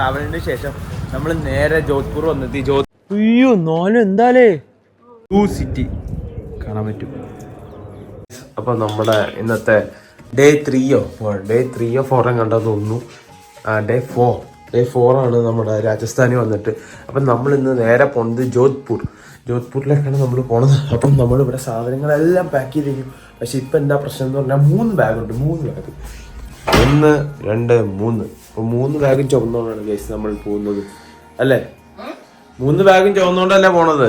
ട്രാവലിന് ശേഷം നമ്മൾ നേരെ ജോധ്പൂർ വന്നെത്തി. ജോധ് അയ്യോ നാലും എന്താലേ? ടൂ സിറ്റി കാണാൻ പറ്റും. അപ്പോൾ നമ്മുടെ ഇന്നത്തെ ഡേ ത്രീയോ ഫോർ ഡേ ത്രീയോ ഫോറും കണ്ടെന്ന് തോന്നുന്നു. ഡേ ഫോർ ഡേ ഫോറാണ് നമ്മുടെ രാജസ്ഥാനിൽ വന്നിട്ട്. അപ്പം നമ്മൾ ഇന്ന് നേരെ പോണത് ജോധ്പൂർ. ജോധ്പൂരിലേക്കാണ് നമ്മൾ പോണത്. അപ്പം നമ്മളിവിടെ സാധനങ്ങളെല്ലാം പാക്ക് ചെയ്തിരിക്കും. പക്ഷെ ഇപ്പം എന്താ പ്രശ്നം എന്ന് പറഞ്ഞാൽ മൂന്ന് ബാഗുണ്ട് മൂന്ന് ബാഗ് ഒന്ന് രണ്ട് മൂന്ന്. അപ്പോൾ മൂന്ന് ബാഗും ചുമന്നുകൊണ്ടാണ് ഗൈസ് നമ്മൾ പോകുന്നത്. അല്ലേ? മൂന്ന് ബാഗും ചുമന്നുകൊണ്ടല്ലേ പോണത്?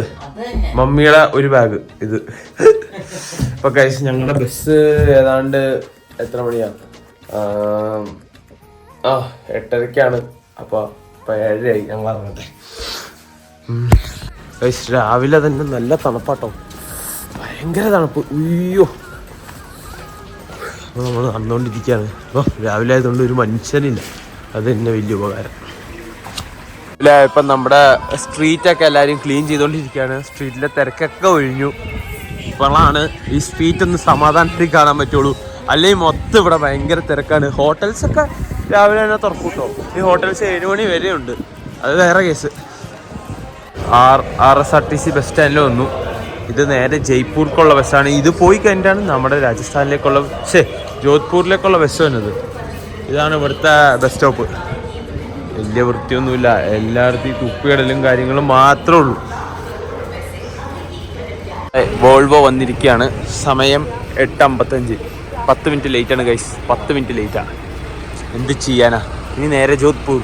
മമ്മിയുടെ ഒരു ബാഗ് ഇത്. അപ്പൊ ഗൈസ് ഞങ്ങളുടെ ബസ് ഏതാണ്ട് എത്ര മണിയാ? ആ എട്ടരക്കാണ്. അപ്പൊ ഇപ്പൊ ഏഴരയായി ഞങ്ങൾ ഇറങ്ങട്ടെ. ഉം. ഗൈസ്, രാവിലെ തന്നെ നല്ല തണുപ്പാട്ടോ. ഭയങ്കര തണുപ്പ്. അയ്യോ അപ്പൊ നമ്മൾ നടന്നുകൊണ്ടിരിക്കുകയാണ് അപ്പോൾ രാവിലെ ആയതുകൊണ്ട് ഒരു മനുഷ്യനില്ല. അത് തന്നെ വലിയ ഉപകാരം. ഇല്ല ഇപ്പം നമ്മുടെ സ്ട്രീറ്റൊക്കെ എല്ലാവരും ക്ലീൻ ചെയ്തുകൊണ്ടിരിക്കുകയാണ് സ്ട്രീറ്റിലെ തിരക്കൊക്കെ ഒഴിഞ്ഞു. ഇപ്പോഴാണ് ഈ സ്ട്രീറ്റ് ഒന്ന് സമാധാനത്തിൽ കാണാൻ പറ്റുള്ളൂ. അല്ലെങ്കിൽ മൊത്തം ഇവിടെ ഭയങ്കര തിരക്കാണ്. ഹോട്ടൽസൊക്കെ രാവിലെ തന്നെ തുറക്കൂട്ടോ കേട്ടോ ഈ ഹോട്ടൽസ് ഏഴ് മണി വരെ ഉണ്ട്. അത് വേറെ case R R S R T C bus സ്റ്റാൻഡിൽ വന്നു. ഇത് നേരെ ജയ്പൂർക്കുള്ള ബസ്സാണ് ഇത് പോയി കഴിഞ്ഞിട്ടാണ് നമ്മുടെ രാജസ്ഥാനിലേക്കുള്ള ഛേ ജോധ്പൂരിലേക്കുള്ള ബസ് വന്നത്. ഇതാണ് ഇവിടുത്തെ ബസ് സ്റ്റോപ്പ് വലിയ വൃത്തിയൊന്നുമില്ല. എല്ലായിടത്തും കുപ്പിയിടലും കാര്യങ്ങളും മാത്രമേ ഉള്ളൂ. വോൾവോ വന്നിരിക്കുകയാണ്. സമയം എട്ട് അമ്പത്തഞ്ച് പത്ത് മിനിറ്റ് ലേറ്റാണ് ഗൈസ് പത്ത് മിനിറ്റ് ലേറ്റാണ് എന്ത് ചെയ്യാനാ? ഇനി നേരെ ജോധ്പൂർ.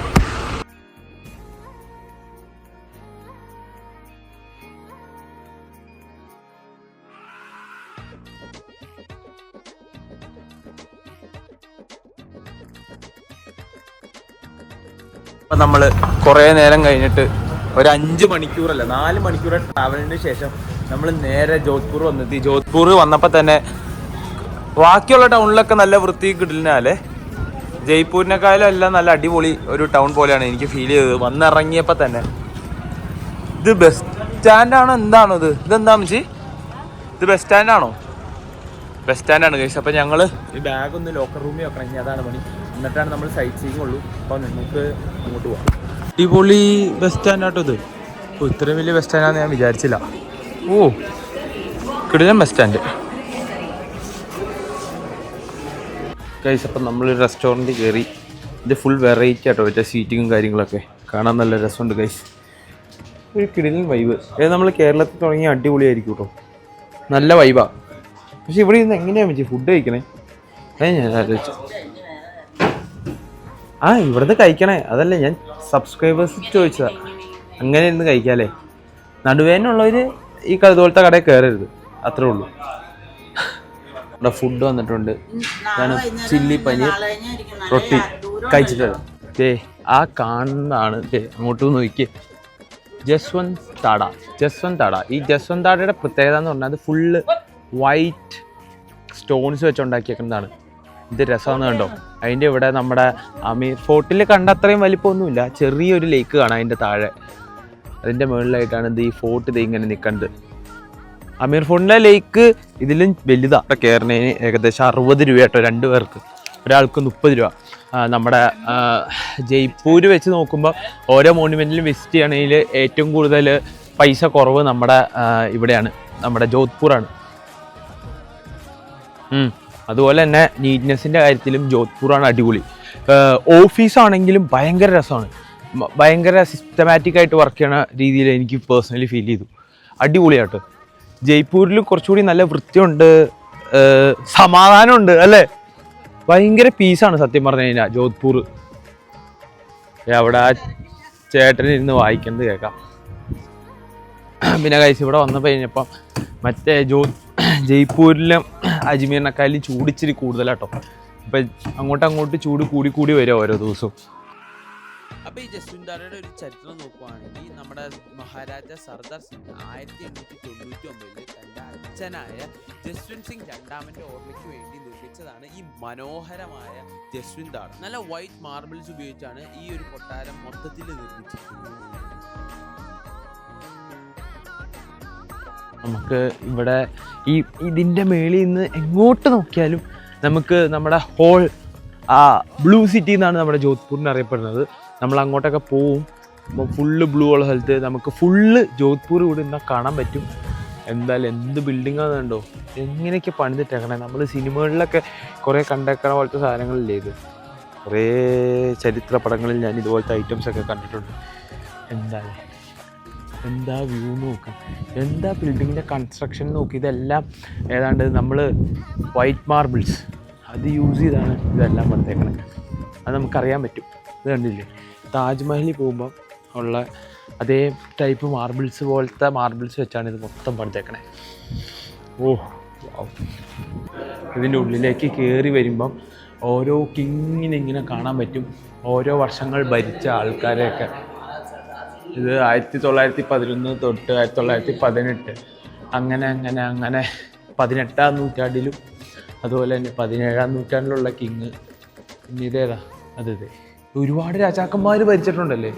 അപ്പം നമ്മൾ കുറേ നേരം കഴിഞ്ഞിട്ട് ഒരു അഞ്ച് മണിക്കൂറല്ല നാല് മണിക്കൂർ ട്രാവലിന് ശേഷം നമ്മൾ നേരെ ജോധ്പൂർ വന്നെത്തി. ജോധ്പൂർ വന്നപ്പോൾ തന്നെ ബാക്കിയുള്ള ടൗണിലൊക്കെ നല്ല വൃത്തി കിട്ടില്ലാലേ ജയ്പൂരിനെക്കാളും എല്ലാം നല്ല അടിപൊളി ഒരു ടൗൺ പോലെയാണ് എനിക്ക് ഫീൽ ചെയ്തത്. വന്നിറങ്ങിയപ്പോൾ തന്നെ. ഇത് ബസ് സ്റ്റാൻഡാണോ എന്താണോ ഇത്? ഇതെന്താ മച്ചി? ഇത് ബസ് സ്റ്റാൻഡാണോ ബസ് സ്റ്റാൻഡാണ് കഴിച്ചത് അപ്പോൾ ഞങ്ങൾ ഈ ബാഗ് ഒന്ന് ലോക്കർ റൂമിൽ വെക്കണം. ഇനി അതാണ് പണി. എന്നിട്ടാണ് നമ്മൾ സൈറ്റ് സീയിങ് ഉള്ളൂ. അപ്പോൾ നിങ്ങൾക്ക് അങ്ങോട്ട് പോവാം. അടിപൊളി ബസ് സ്റ്റാൻഡ് ആട്ടോ ഇത്. ഓ ഇത്രയും വലിയ ബസ് സ്റ്റാൻഡാണെന്ന് ഞാൻ വിചാരിച്ചില്ല. ഓ കിടിലൻ ബസ് സ്റ്റാൻഡ് കൈസ് അപ്പം നമ്മൾ റെസ്റ്റോറന്റ് കയറി. ഇത് ഫുൾ വെറൈറ്റി ആട്ടോ മറ്റേ സീറ്റിങ്ങും കാര്യങ്ങളൊക്കെ. കാണാൻ നല്ല രസമുണ്ട് കൈസ് ഒരു കിടിലൻ വൈബ് ഏത് നമ്മൾ കേരളത്തിൽ തുടങ്ങിയ അടിപൊളിയായിരിക്കും കേട്ടോ നല്ല വൈബാണ് പക്ഷേ ഇവിടെ ഇരുന്ന് എങ്ങനെയാണ് വെച്ച് ഫുഡ് കഴിക്കണേ? ഞാൻ ആലോചിച്ചു. ആ ഇവിടുന്ന് കഴിക്കണേ. അതല്ല ഞാൻ സബ്സ്ക്രൈബേഴ്സ് ചോദിച്ചതാ. അങ്ങനെ ഇരുന്ന് കഴിക്കാല്ലേ? നടുവേനുള്ളവർ ഈ കഴുതുപോലത്തെ കടയിൽ കയറരുത് അത്രേ ഉള്ളൂ. ഇവിടെ ഫുഡ് വന്നിട്ടുണ്ട്. ഞാൻ ചില്ലി പനീർ റൊട്ടി. കഴിച്ചിട്ടുണ്ട്? ദേ ആ കാണുന്നതാണ്. ദേ അങ്ങോട്ട് നോക്കി ജസ്വന്ത് താട ജസ്വന്ത് താട ഈ ജസ്വന്ത് താടയുടെ പ്രത്യേകത എന്ന് പറഞ്ഞാൽ അത് ഫുള്ള് വൈറ്റ് സ്റ്റോൺസ് വെച്ചുണ്ടാക്കിയേക്കുന്നതാണ്. ഇത് രസമാണ് കണ്ടോ? അതിന്റെ ഇവിടെ നമ്മുടെ അമീർ ഫോർട്ടിൽ കണ്ട അത്രയും വലിപ്പമൊന്നുമില്ല. ചെറിയൊരു ലേക്ക് കാണാം അതിന്റെ താഴെ. അതിന്റെ മുകളിലായിട്ടാണ് ഇത് ഈ ഫോർട്ട് ഇത് ഇങ്ങനെ നിൽക്കുന്നത് അമീർ ഫോർട്ടിന്റെ ലേക്ക് ഇതിലും വലുതാണ് ഇവിടെ ഏകദേശം അറുപത് രൂപ കേട്ടോ രണ്ട് പേർക്ക്. ഒരാൾക്ക് മുപ്പത് രൂപ. നമ്മുടെ ജയ്പൂർ വെച്ച് നോക്കുമ്പോൾ ഓരോ മോണ്യുമെന്റിലും വിസിറ്റ് ചെയ്യണമെങ്കിൽ ഏറ്റവും കൂടുതൽ പൈസ കുറവ് നമ്മുടെ ഇവിടെയാണ്. നമ്മുടെ ജോധ്പൂറാണ്. അതുപോലെ തന്നെ നീറ്റ്നെസ്സിന്റെ കാര്യത്തിലും ജോധ്പൂറാണ് അടിപൊളി. ഓഫീസാണെങ്കിലും ഭയങ്കര രസമാണ്. ഭയങ്കര സിസ്റ്റമാറ്റിക് ആയിട്ട് വർക്ക് ചെയ്യണ രീതിയിൽ എനിക്ക് പേഴ്സണലി ഫീൽ ചെയ്തു. അടിപൊളിയായിട്ട് ജയ്പൂരിൽ കുറച്ചുകൂടി നല്ല വൃത്തിയുണ്ട്. സമാധാനമുണ്ട് അല്ലേ? ഭയങ്കര പീസാണ് സത്യം പറഞ്ഞു കഴിഞ്ഞാൽ ജോധ്പൂർ. അവിടെ ഇരുന്ന് വായിക്കുന്നത് കേൾക്കാം. പിന്നെ കഴിച്ച് ഇവിടെ വന്നപ്പോൾ കഴിഞ്ഞപ്പം മറ്റേ ജോ ജയ്പൂരിലും അജ്മീറിനെക്കാളും ചൂടിച്ചിരി കൂടുതലാട്ടോ. അപ്പം അങ്ങോട്ട് അങ്ങോട്ട് ചൂട് കൂടി കൂടി വരും ഓരോ ദിവസവും. അപ്പൊ ഈ ജസ്വിന്ദാരയുടെ ഒരു ചരിത്രം നോക്കുവാണെങ്കിൽ നമ്മുടെ മഹാരാജ സർദാർ സിംഗ് ആയിരത്തി എണ്ണൂറ്റി തൊണ്ണൂറ്റി ഒമ്പതിൽ തന്റെ അച്ഛനായ ജസ്വന്ത് സിംഗ് രണ്ടാമന്റെ ഓർമ്മയ്ക്ക് വേണ്ടി നിർമ്മിച്ചതാണ് ഈ മനോഹരമായ ജസ്വിന്ദാർ നല്ല വൈറ്റ് മാർബിൾസ് ഉപയോഗിച്ചാണ് ഈ ഒരു കൊട്ടാരം മൊത്തത്തിൽ നിർമ്മിച്ചിരിക്കുന്നത്. നമുക്ക് ഇവിടെ ഈ ഇതിന്റെ മേളിൽ നിന്ന് എങ്ങോട്ട് നോക്കിയാലും നമുക്ക് നമ്മുടെ ഹോൾ ആ ബ്ലൂ സിറ്റി എന്നാണ് നമ്മുടെ ജോധ്പൂരിന് അറിയപ്പെടുന്നത്. നമ്മൾ അങ്ങോട്ടൊക്കെ പോവും. ഫുള്ള് ബ്ലൂ ഉള്ള സ്ഥലത്ത് നമുക്ക് ഫുള്ള് ജോധ്പൂർ കൂടി നിന്നാൽ കാണാൻ പറ്റും. എന്തായാലും എന്ത് ബിൽഡിംഗ് കണ്ടോ? എങ്ങനെയൊക്കെ പണിതിട്ടേക്കണേ? നമ്മൾ സിനിമകളിലൊക്കെ കുറേ കണ്ടേക്കണ പോലത്തെ സാധനങ്ങളില്ലേ ഇത്? കുറേ ചരിത്ര പടങ്ങളിൽ ഞാൻ ഇതുപോലത്തെ ഐറ്റംസ് ഒക്കെ കണ്ടിട്ടുണ്ട്. എന്താ എന്താ വ്യൂ നോക്കുക എന്താ ബിൽഡിങ്ങിന്റെ കൺസ്ട്രക്ഷൻ നോക്കി? ഇതെല്ലാം ഏതാണ്ട് നമ്മൾ വൈറ്റ് മാർബിൾസ് അത് യൂസ് ചെയ്താണ് ഇതെല്ലാം വന്നേക്കണത് അത് നമുക്കറിയാൻ പറ്റും. ഇത് കണ്ടില്ലേ? താജ്മഹലിൽ പോകുമ്പോൾ ഉള്ള അതേ ടൈപ്പ് മാർബിൾസ് പോലത്തെ മാർബിൾസ് വെച്ചാണ് ഇത് മൊത്തം പണിതേക്കണേ. ഓ. ഇതിന്റെ ഉള്ളിലേക്ക് കയറി വരുമ്പം ഓരോ കിങ്ങിനെ ഇങ്ങനെ കാണാൻ പറ്റും. ഓരോ വർഷങ്ങൾ ഭരിച്ച ആൾക്കാരെയൊക്കെ. ഇത് ആയിരത്തി തൊള്ളായിരത്തി പതിനൊന്ന് തൊട്ട് ആയിരത്തി തൊള്ളായിരത്തി പതിനെട്ട്. അങ്ങനെ അങ്ങനെ അങ്ങനെ. പതിനെട്ടാം നൂറ്റാണ്ടിലും അതുപോലെ തന്നെ പതിനേഴാം നൂറ്റാണ്ടിലുള്ള കിങ്. പിന്നെ ഇതേതാ? അതെ ഒരുപാട് രാജാക്കന്മാർ ഭരിച്ചിട്ടുണ്ടല്ലേ?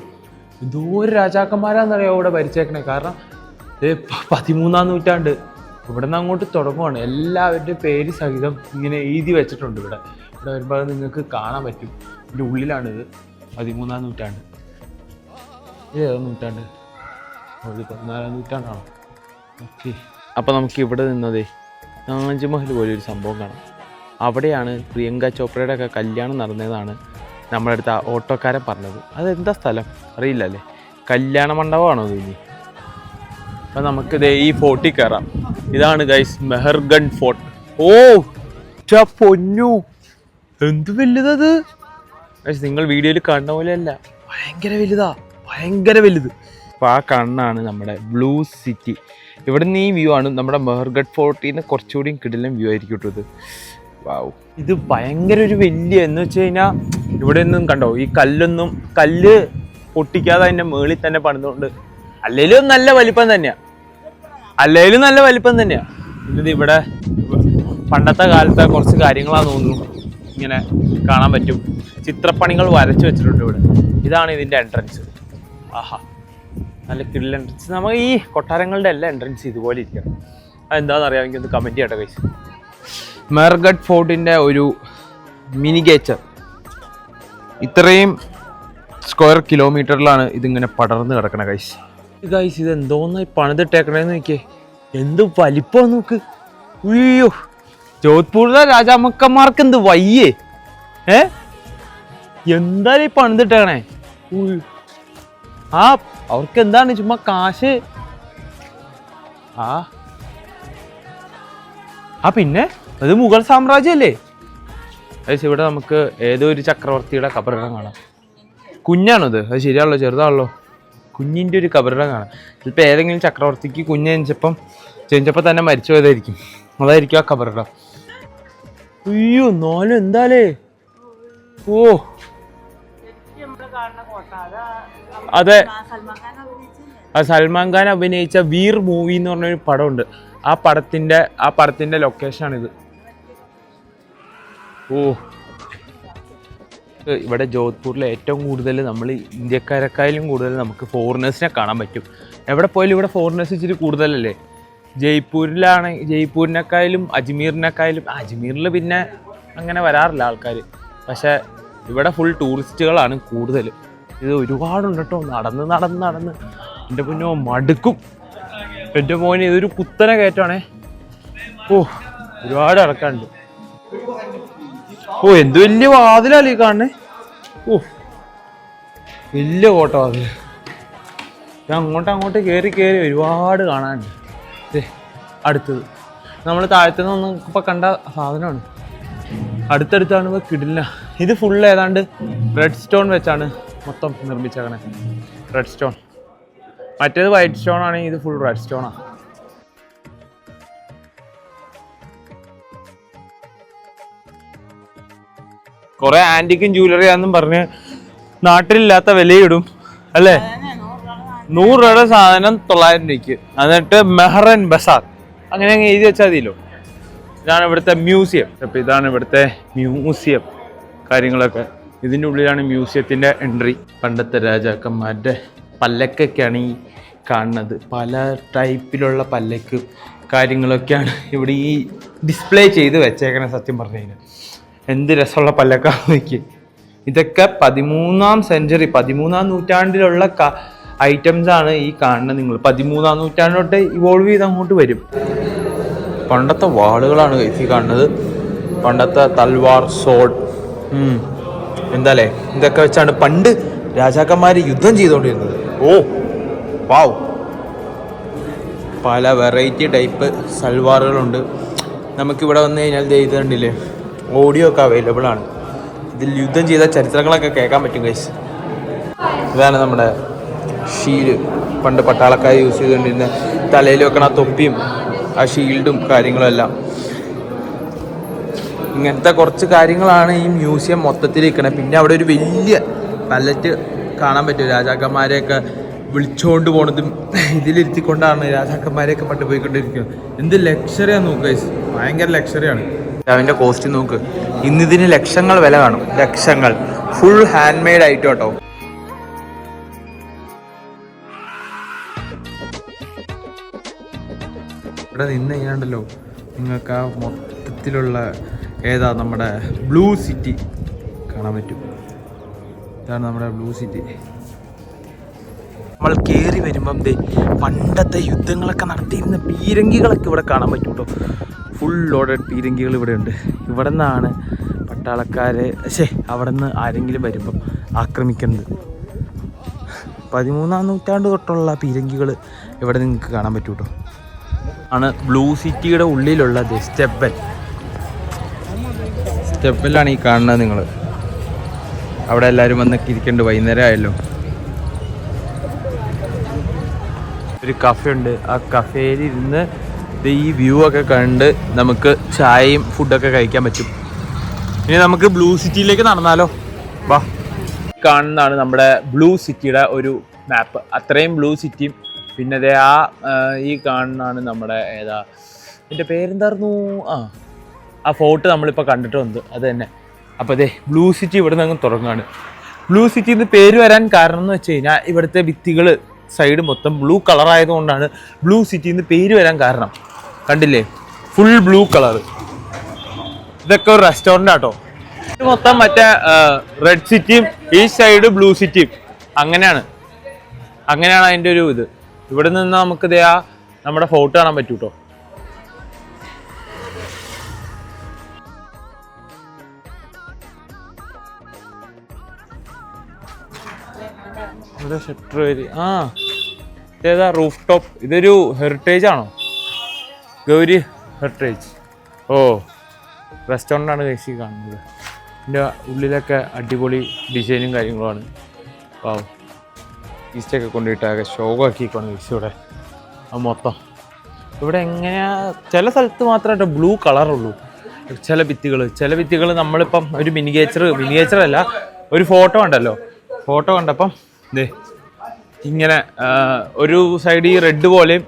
എന്തോരം രാജാക്കന്മാരാണെന്നറിയാം ഇവിടെ ഭരിച്ചേക്കണേ? കാരണം പ- പതിമൂന്നാം നൂറ്റാണ്ട്. ഇവിടെ നിന്ന് അങ്ങോട്ട് തുടങ്ങുവാണ്. എല്ലാവരുടെയും പേര് സഹിതം ഇങ്ങനെ എഴുതി വെച്ചിട്ടുണ്ട് ഇവിടെ. ഇവിടെ വരുമ്പോൾ നിങ്ങൾക്ക് കാണാൻ പറ്റും. ഇതിന്റെ ഉള്ളിലാണിത് പതിമൂന്നാം നൂറ്റാണ്ട്. ഇത് ഏതാ നൂറ്റാണ്ട്? ഒരു പതിനാലാം നൂറ്റാണ്ടാണോ? ഓക്കെ. അപ്പോൾ നമുക്ക് ഇവിടെ നിന്നതേ താജ്മഹൽ പോലെ ഒരു സംഭവം കാണാം. അവിടെയാണ് പ്രിയങ്ക ചോപ്രയുടെ ഒക്കെ കല്യാണം നടന്നതാണ് നമ്മുടെ അടുത്ത് ആ ഓട്ടോക്കാരൻ പറഞ്ഞത്. അതെന്താ സ്ഥലം? അറിയില്ല അല്ലേ? കല്യാണ മണ്ഡപമാണോ ഇനി? അപ്പം നമുക്ക് ദേ ഈ ഫോർട്ടിൽ കയറാം ഇതാണ് ഗൈസ് മെഹർഗൺ ഫോർട്ട്. ഓ പൊന്നു. എന്ത് വലുതത്? നിങ്ങൾ വീഡിയോയിൽ കണ്ട പോലെയല്ല ഭയങ്കര വലുതാ. ഭയങ്കര വലുത്. അപ്പോൾ ആ കണ്ണാണ് നമ്മുടെ ബ്ലൂ സിറ്റി ഇവിടെ നിന്ന് ഈ വ്യൂ ആണ് നമ്മുടെ മെഹർഗഡ് ഫോർട്ടിന് കുറച്ചുകൂടി കിടിലും വ്യൂ ആയിരിക്കും കേട്ടോ ഇത് വാവ് ഇത് ഭയങ്കര ഒരു വലിയ എന്ന് വെച്ച് കഴിഞ്ഞാൽ ഇവിടെ നിന്നും കണ്ടോ? ഈ കല്ലൊന്നും കല്ല് പൊട്ടിക്കാതെ അതിന്റെ മേളിൽ തന്നെ പണിതുകൊണ്ട് അല്ലെങ്കിലും നല്ല വലിപ്പം തന്നെയാണ് അല്ലെങ്കിലും നല്ല വലിപ്പം തന്നെയാണ് ഇത് ഇവിടെ പണ്ടത്തെ കാലത്തെ കുറച്ച് കാര്യങ്ങളാണ് തോന്നുന്നു. ഇങ്ങനെ കാണാൻ പറ്റും. ചിത്രപ്പണികൾ വരച്ചു വെച്ചിട്ടുണ്ട് ഇവിടെ. ഇതാണ് ഇതിന്റെ എൻട്രൻസ് ആഹാ. നല്ല കിടിൽ എൻട്രൻസ് നമ്മൾ ഈ കൊട്ടാരങ്ങളുടെ എല്ലാ എൻട്രൻസ് ഇതുപോലെ ഇരിക്കണം. അതെന്താണെന്ന് അറിയാം? എനിക്കൊന്ന് കമന്റ് ചെയ്യട്ടെ കൈസ് മെർഗഡ് ഫോർട്ടിന്റെ ഒരു മിനിഗേച്ചർ ഇത്രയും സ്ക്വയർ കിലോമീറ്ററിലാണ് ഇതിങ്ങനെ പടർന്ന് കിടക്കണ ഗൈസ് ഗൈസ് ഇത് എന്തോന്നായി പണിതിട്ടേക്കണേന്ന് നോക്കിയേ. എന്ത് വലിപ്പം നോക്ക്. അയ്യോ ജോധ്പൂരിലെ രാജാമക്കന്മാർക്ക് എന്ത് വയ്യേ? ഏ? എന്തായാലും ഈ പണിതിട്ടേക്കണേ. ആ അവർക്ക് എന്താണ് ചുമ്മാ കാശ്? ആ. ആ പിന്നെ? അത് മുഗൾ സാമ്രാജ്യമല്ലേ? ഗൈസ് ഇവിടെ നമുക്ക് ഏതോ ഒരു ചക്രവർത്തിയുടെ കബറിടം കാണാം. കുഞ്ഞാണത്. അത് ശരിയാണല്ലോ ചെറുതാണല്ലോ. കുഞ്ഞിന്റെ ഒരു കബറിടം കാണാം. ചിലപ്പോൾ ഏതെങ്കിലും ചക്രവർത്തിക്ക് കുഞ്ഞ് ജനിച്ചപ്പം ജനിച്ചപ്പോൾ തന്നെ മരിച്ചു പോയതായിരിക്കും. അതായിരിക്കും ആ കബറിടം. അയ്യോ നാലും എന്താലേ? ഓ. അതെ. ആ സൽമാൻ ഖാൻ അഭിനയിച്ച വീർ മൂവി എന്ന് പറഞ്ഞൊരു പടമുണ്ട്. ആ പടത്തിന്റെ ആ പടത്തിന്റെ ലൊക്കേഷനാണിത്. ഓ. ഇവിടെ ജോധ്പൂരിൽ ഏറ്റവും കൂടുതൽ നമ്മൾ ഇന്ത്യക്കാരെക്കാളും കൂടുതൽ നമുക്ക് ഫോറിനേഴ്സിനെ കാണാൻ പറ്റും. എവിടെ പോയാലും ഇവിടെ ഫോറിനേഴ്സ് ഇച്ചിരി കൂടുതലല്ലേ? ജയ്പൂരിലാണ് ജയ്പൂരിനേക്കാളും അജ്മീറിനേക്കാളും അജ്മീറിൽ പിന്നെ അങ്ങനെ വരാറില്ല ആൾക്കാർ പക്ഷേ ഇവിടെ ഫുൾ ടൂറിസ്റ്റുകളാണ് കൂടുതൽ ഇത് ഒരുപാടുണ്ട് കേട്ടോ നടന്ന് നടന്ന് നടന്ന്. എന്റെ പൊന്നോ മടുക്കും. എന്റെ മോനെ ഇതൊരു കുത്തനെ കയറ്റാണേ ഓ ഒരുപാട് അടക്കാണ്ട് ഓ എന്ത് വലിയ വാതിലല്ലേ കാണണേ ഓ വലിയ കോട്ട വാതിൽ ഞാൻ അങ്ങോട്ട് അങ്ങോട്ട് കയറി കയറി ഒരുപാട് കാണാനുണ്ട്. അടുത്തത്. നമ്മൾ താഴത്തു നിന്ന് ഇപ്പം കണ്ട സാധനമാണ്. അടുത്തടുത്താണ് ഇപ്പോൾ കിടില്ല ഇത് ഫുൾ ഏതാണ്ട് റെഡ് സ്റ്റോൺ വെച്ചാണ് മൊത്തം നിർമ്മിച്ചേക്കണേ. റെഡ് സ്റ്റോൺ മറ്റേത് വൈറ്റ് സ്റ്റോൺ ആണെങ്കിൽ ഇത് ഫുൾ റെഡ് സ്റ്റോണാണ് കുറെ ആന്റിക്കും ജ്വല്ലറി ആണെന്നും പറഞ്ഞ് നാട്ടിലില്ലാത്ത വിലയിടും അല്ലേ? നൂറ് രൂപയുടെ സാധനം തൊള്ളായിരം രൂപയ്ക്ക്. എന്നിട്ട് മെഹറൻ ബസാർ. അങ്ങനെ അങ്ങ് എഴുതി വെച്ചാൽ മതിയല്ലോ. ഇതാണ് ഇവിടുത്തെ മ്യൂസിയം അപ്പൊ ഇതാണ് ഇവിടുത്തെ മ്യൂസിയം കാര്യങ്ങളൊക്കെ. ഇതിന്റെ ഉള്ളിലാണ് മ്യൂസിയത്തിന്റെ എൻട്രി. പണ്ടത്തെ രാജാക്കന്മാരുടെ പല്ലക്കൊക്കെയാണ് ഈ കാണുന്നത്. പല ടൈപ്പിലുള്ള പല്ലക്കും കാര്യങ്ങളൊക്കെയാണ് ഇവിടെ ഈ ഡിസ്പ്ലേ ചെയ്ത് വെച്ചേക്കണേ സത്യം പറഞ്ഞു കഴിഞ്ഞാൽ. എന്ത് രസമുള്ള പല്ലക്കാന്ന് നോക്കി ഇതൊക്കെ പതിമൂന്നാം സെഞ്ചുറി പതിമൂന്നാം നൂറ്റാണ്ടിലുള്ള ഐറ്റംസ് ആണ് ഈ കാണുന്നത് നിങ്ങൾ. പതിമൂന്നാം നൂറ്റാണ്ടിലോട്ട് ഇവോൾവ് ചെയ്ത് അങ്ങോട്ട് വരും. പണ്ടത്തെ വാളുകളാണ് ഈ കാണുന്നത്. പണ്ടത്തെ തൽവാർ സോഡ് എന്താലേ? ഇതൊക്കെ വെച്ചാണ് പണ്ട് രാജാക്കന്മാർ യുദ്ധം ചെയ്തുകൊണ്ടിരുന്നത് ഓ വാവ്. പല വെറൈറ്റി ടൈപ്പ് സൽവാറുകളുണ്ട്. നമുക്കിവിടെ വന്നു കഴിഞ്ഞാൽ ഇത് കണ്ടില്ലേ? ഓഡിയോ ഒക്കെ അവൈലബിൾ ആണ്. ഇതിൽ യുദ്ധം ചെയ്ത ചരിത്രങ്ങളൊക്കെ കേൾക്കാൻ പറ്റും കൈസ് ഇതാണ് നമ്മുടെ ഷീൽ പണ്ട് പട്ടാളക്കാർ യൂസ് ചെയ്തുകൊണ്ടിരുന്ന തലയിൽ വെക്കണ ആ തൊപ്പിയും ആ ഷീൽഡും കാര്യങ്ങളും എല്ലാം. ഇങ്ങനത്തെ കുറച്ച് കാര്യങ്ങളാണ് ഈ മ്യൂസിയം മൊത്തത്തിൽ ഇരിക്കണത് പിന്നെ അവിടെ ഒരു വലിയ പലറ്റ് കാണാൻ പറ്റും. രാജാക്കന്മാരെയൊക്കെ വിളിച്ചുകൊണ്ട് പോണതും ഇതിലിരുത്തിക്കൊണ്ടാണ് രാജാക്കന്മാരെയൊക്കെ പണ്ട് പോയിക്കൊണ്ടിരിക്കുന്നത്. എന്ത് ലക്ഷറിയാണ് നോക്ക്. ഭയങ്കര ലക്ഷറിയാണ് അവന്റെ കോസ്റ്റ് നോക്ക്. ഇന്നിതിന് ലക്ഷങ്ങൾ വില കാണും. ലക്ഷങ്ങൾ. ഫുൾ ഹാൻഡ് മെയ്ഡ് ആയിട്ട് കേട്ടോ ഇവിടെ നിന്ന് കഴിഞ്ഞാണ്ടല്ലോ നിങ്ങൾക്ക് ആ മൊത്തത്തിലുള്ള ഏതാ നമ്മുടെ ബ്ലൂ സിറ്റി കാണാൻ പറ്റും. ഇതാണ് നമ്മുടെ ബ്ലൂ സിറ്റി നമ്മൾ കയറി വരുമ്പം ദേ പണ്ടത്തെ യുദ്ധങ്ങളൊക്കെ നടത്തിയിരുന്ന പീരങ്കികളൊക്കെ ഇവിടെ കാണാൻ പറ്റും കേട്ടോ ഫുൾ ലോഡഡ് പീരങ്കികൾ ഇവിടെ ഉണ്ട് ഇവിടെ നിന്നാണ് പട്ടാളക്കാരെ ശേ അവിടെ നിന്ന് ആരെങ്കിലും വരുമ്പം ആക്രമിക്കുന്നത്. പതിമൂന്നാം നൂറ്റാണ്ട് തൊട്ടുള്ള പീരങ്കികൾ ഇവിടെ നിങ്ങൾക്ക് കാണാൻ പറ്റും കേട്ടോ ആണ് ബ്ലൂ സിറ്റിയുടെ ഉള്ളിലുള്ള സ്റ്റെപ്പൻ. സ്റ്റെപ്പലാണ് ഈ കാണുന്നത് നിങ്ങൾ അവിടെ എല്ലാവരും വന്ന് ഇരിക്കുന്നുണ്ട് വൈകുന്നേരം ആയല്ലോ. ഒരു കഫേ ഉണ്ട്. ആ കഫേയിൽ ഇരുന്ന് ഈ വ്യൂ ഒക്കെ കണ്ട് നമുക്ക് ചായയും ഫുഡൊക്കെ കഴിക്കാൻ പറ്റും. ഇനി നമുക്ക് ബ്ലൂ സിറ്റിയിലേക്ക് നടന്നാലോ? വാ. കാണുന്നതാണ് നമ്മുടെ ബ്ലൂ സിറ്റിയുടെ ഒരു മാപ്പ് അത്രയും ബ്ലൂ സിറ്റിയും പിന്നെ അതേ ആ, ഈ കാണുന്നതാണ് നമ്മുടെ ഏതാ എന്റെ പേരെന്തായിരുന്നു? ആ ആ ഫോർട്ട് നമ്മളിപ്പോൾ കണ്ടിട്ട് വന്നത്. അത് തന്നെ. അപ്പോൾ അതെ ബ്ലൂ സിറ്റി ഇവിടെ നിന്ന് അങ്ങ് തുടങ്ങുകയാണ് ബ്ലൂ സിറ്റി എന്ന് പേര് വരാൻ കാരണം എന്ന് വെച്ച് കഴിഞ്ഞാൽ ഇവിടുത്തെ ഭിത്തികൾ സൈഡ് മൊത്തം ബ്ലൂ കളർ ആയതുകൊണ്ടാണ് ബ്ലൂ സിറ്റി എന്ന് പേര് വരാൻ കാരണം. കണ്ടില്ലേ? ഫുൾ ബ്ലൂ കളർ ഇതൊക്കെ ഒരു റെസ്റ്റോറന്റ് ആട്ടോ. ഇത് മൊത്തം മറ്റേ റെഡ് സിറ്റിയും ഈ സൈഡ് ബ്ലൂ സിറ്റിയും അങ്ങനെയാണ്. അങ്ങനെയാണ് അതിന്റെ ഒരു ഇത്. ഇവിടെ നിന്ന് നമുക്ക് ദേ ആ നമ്മുടെ ഫോട്ടോ കാണാൻ പറ്റൂ ഷട്ടർ വരി. ആ ഇതേതാ റൂഫ് ടോപ്പ് ഇതൊരു ഹെറിറ്റേജ് ആണോ? ഗൗരി ഹെറിറ്റേജ് ഓ റെസ്റ്റോറന്റ് ആണ് കഴിച്ച് കാണുന്നത്. ഇതിന്റെ ഉള്ളിലൊക്കെ അടിപൊളി ഡിസൈനും കാര്യങ്ങളുമാണ്. വാവ് ഈസ്റ്റൊക്കെ കൊണ്ടുപോയിട്ടാകെ ഷോക്കാക്കിക്കാണ് കഴിച്ച് ഇവിടെ. ആ മൊത്തം. ഇവിടെ എങ്ങനെയാ ചില സ്ഥലത്ത് മാത്രമായിട്ട് ബ്ലൂ കളറുള്ളൂ ചില ഭിത്തികൾ ചില ഭിത്തികൾ നമ്മളിപ്പം ഒരു മിനിഗേച്ചർ മിനിഗേച്ചർ അല്ല ഒരു ഫോട്ടോ ഉണ്ടല്ലോ ഫോട്ടോ കണ്ടപ്പം ഇങ്ങനെ ഒരു സൈഡ് ഈ റെഡ് പോലെയും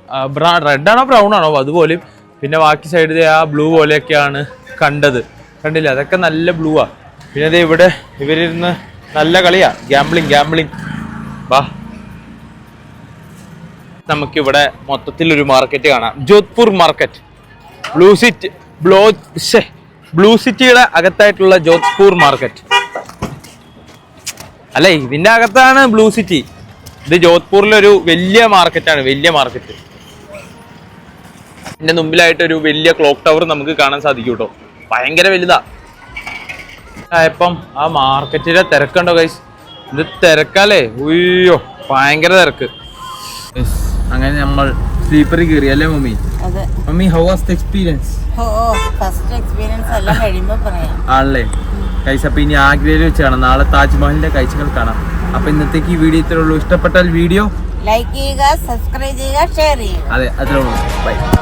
റെഡ് ആണോ ബ്രൗൺ ആണോ അതുപോലെയും പിന്നെ ബാക്കി സൈഡിൽ ആ ബ്ലൂ പോലെയൊക്കെയാണ് കണ്ടത്. കണ്ടില്ല? അതൊക്കെ നല്ല ബ്ലൂ ആ. പിന്നെ ദേ ഇവിടെ ഇവരിരുന്ന് നല്ല കളിയാ. ഗ്യാംബ്ലിങ് ഗ്യാംബ്ലിങ് വാ. നമുക്കിവിടെ മൊത്തത്തിൽ ഒരു മാർക്കറ്റ് കാണാം ജോധ്പൂർ മാർക്കറ്റ് ബ്ലൂ സിറ്റി ബ്ലോ ബ്ലൂ സിറ്റിയുടെ അകത്തായിട്ടുള്ള ജോധ്പൂർ മാർക്കറ്റ് അല്ല ഇതിന്റെ അകത്താണ് ബ്ലൂ സിറ്റി ഇത് ജോധ്പൂരിലെ ഒരു വലിയ മാർക്കറ്റാണ് വലിയ മാർക്കറ്റ് ഇതിന്റെ മുമ്പിലായിട്ട് ഒരു വലിയ ക്ലോക്ക് ടവർ നമുക്ക് കാണാൻ സാധിക്കും കേട്ടോ ഭയങ്കര വലുതാ. ആയപ്പം ആ മാർക്കറ്റിലെ തിരക്കുണ്ടോ ഗൈസ് ഇത് തിരക്കല്ലേ? ഉയ്യോ ഭയങ്കര തിരക്ക്. അങ്ങനെ നമ്മൾ സ്ലീപ്പറിൽ കയറി അല്ലേ mummy? Mummy how was the experience first experience എല്ലാം കഴിയുമ്പോ പറയാം. ആണല്ലേ? കൈസ് അപ്പൊ ഇനി ആഗ്രയിൽ വെച്ച് കാണാം നാളെ താജ്മഹലിന്റെ കാഴ്ചകൾ കാണാം. അപ്പൊ ഇന്നത്തേക്ക് ഈ വീഡിയോ ഇത്രയുള്ളൂ ഇഷ്ടപ്പെട്ടാൽ വീഡിയോ ലൈക്ക് ചെയ്യുക സബ്സ്ക്രൈബ് ചെയ്യുക ഷെയർ ചെയ്യുക. അതെ അത്രേ ഉള്ളൂ. ബൈ